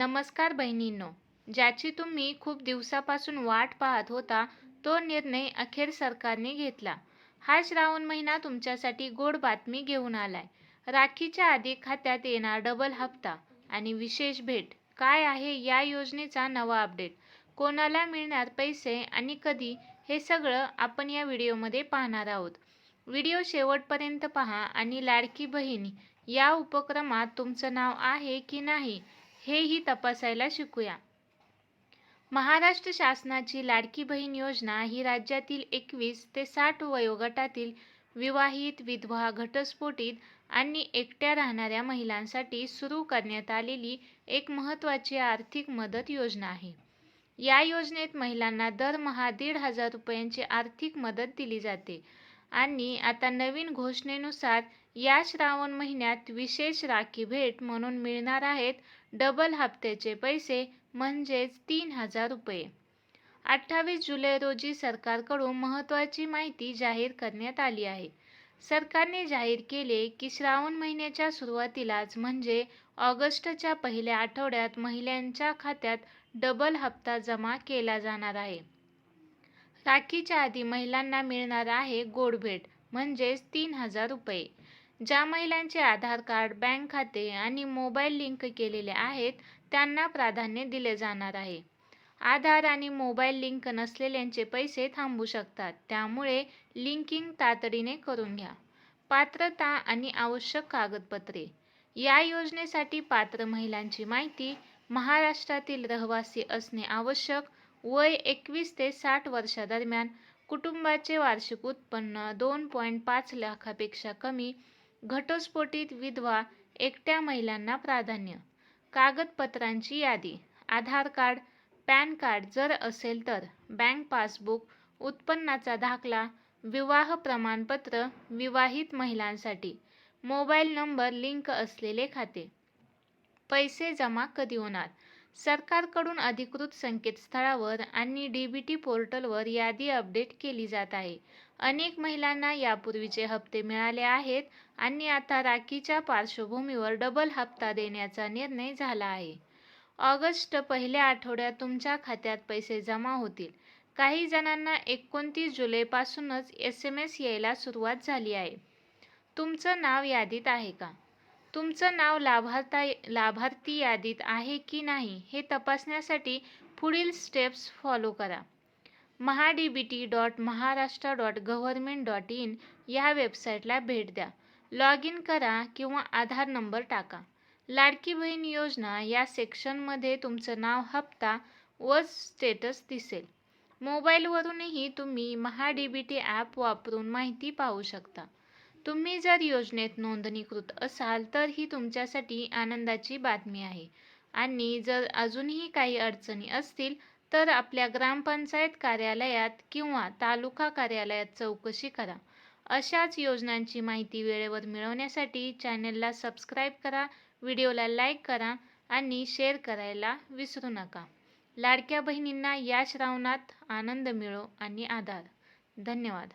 नमस्कार बहिणींनो ज्याची तुम्ही खूप दिवसापासून वाट पाहत होता तो निर्णय अखेर सरकारने घेतला. हा श्रावण महिना तुमच्यासाठी गोड बातमी घेऊन आलाय. राखीच्या आधी खात्यात येणार डबल हप्ता आणि विशेष भेट. काय आहे या योजनेचा नवा अपडेट कोणाला मिळणार पैसे आणि कधी? हे सगळं आपण या व्हिडिओमध्ये पाहणार आहोत. व्हिडिओ शेवटपर्यंत पहा आणि लाडकी बहीण या उपक्रमात तुमचं नाव आहे की नाही? हेही तपासायला शिकूया. महाराष्ट्र शासनाची लाडकी बहीण योजना ही राज्यातील एकवीस ते साठ वयोगटातील विवाहित विधवा घटस्फोटित आणि एकट्या राहणाऱ्या महिलांसाठी सुरू करण्यात आलेली एक महत्त्वाची आर्थिक मदत योजना आहे. या योजनेत महिलांना दरमहा दीड हजार रुपयांची आर्थिक मदत दिली जाते आणि आता नवीन घोषणेनुसार या श्रावण महिन्यात विशेष राखी भेट म्हणून मिळणार आहेत डबल हप्त्याचे पैसे म्हणजेच तीन हजार रुपये. अठ्ठावीस जुलै रोजी सरकारकडून महत्त्वाची माहिती जाहीर करण्यात आली आहे. सरकारने जाहीर केले की श्रावण महिन्याच्या सुरुवातीलाच म्हणजे ऑगस्टच्या पहिल्या आठवड्यात महिलांच्या खात्यात डबल हप्ता जमा केला जाणार आहे. राखीच्या आधी महिलांना मिळणार आहे गोडभेट म्हणजेच तीन हजार रुपये. ज्या महिलांचे आधार कार्ड बँक खाते आणि मोबाईल लिंक केलेले आहेत त्यांना प्राधान्य दिले जाणार आहे. आधार आणि मोबाईल लिंक नसलेल्यांचे पैसे थांबू शकतात त्यामुळे लिंकिंग तातडीने करून घ्या. पात्रता आणि आवश्यक कागदपत्रे. या योजनेसाठी पात्र महिलांची माहिती महाराष्ट्रातील रहिवासी असणे आवश्यक. वय एकवीस ते साठ वर्षादरम्यान कुटुंबाचे वार्षिक उत्पन्न दोन पॉईंट पाच लाखापेक्षा कमी घटस्फोटित विधवा एकट्या महिलांना प्राधान्य. कागदपत्रांची यादी आधार कार्ड पॅन कार्ड जर असेल तर बँक पासबुक उत्पन्नाचा दाखला विवाह प्रमाणपत्र विवाहित महिलांसाठी मोबाईल नंबर लिंक असलेले खाते. पैसे जमा कधी होणार? सरकारकडून अधिकृत संकेतस्थळावर आणि डी बी टी पोर्टलवर यादी अपडेट केली जात आहे. अनेक महिलांना यापूर्वीचे हप्ते मिळाले आहेत आणि आता राखीच्या पार्श्वभूमीवर डबल हप्ता देण्याचा निर्णय झाला आहे. ऑगस्ट पहिल्या आठवड्यात तुमच्या खात्यात पैसे जमा होतील. काही जणांना एकोणतीस जुलैपासूनच एस एम एस यायला सुरुवात झाली आहे. तुमचं नाव यादीत आहे का? तुमचं नाव लाभार्था लाभार्थी यादीत आहे की नाही हे तपासण्यासाठी पुढील स्टेप्स फॉलो करा. Maha D B T dot Maharashtra dot government dot in या वेबसाईटला भेट द्या. लॉग इन करा किंवा आधार नंबर टाका. लाडकी बहीण योजना या सेक्शनमध्ये तुमचं नाव हप्ता व स्टेटस दिसेल. मोबाईलवरूनही तुम्ही Maha D B T app वापरून माहिती पाहू शकता. तुम्ही जर योजनेत नोंदणीकृत असाल तर ही तुमच्यासाठी आनंदाची बातमी आहे. आणि जर अजूनही काही अडचणी असतील तर आपल्या ग्रामपंचायत कार्यालयात किंवा तालुका कार्यालयात चौकशी करा. अशाच योजनांची माहिती वेळेवर मिळवण्यासाठी चॅनलला सबस्क्राईब करा व्हिडिओला लाईक करा आणि शेअर करायला विसरू नका. लाडक्या बहिणींना या श्रावणात आनंद मिळो आणि आधार. धन्यवाद.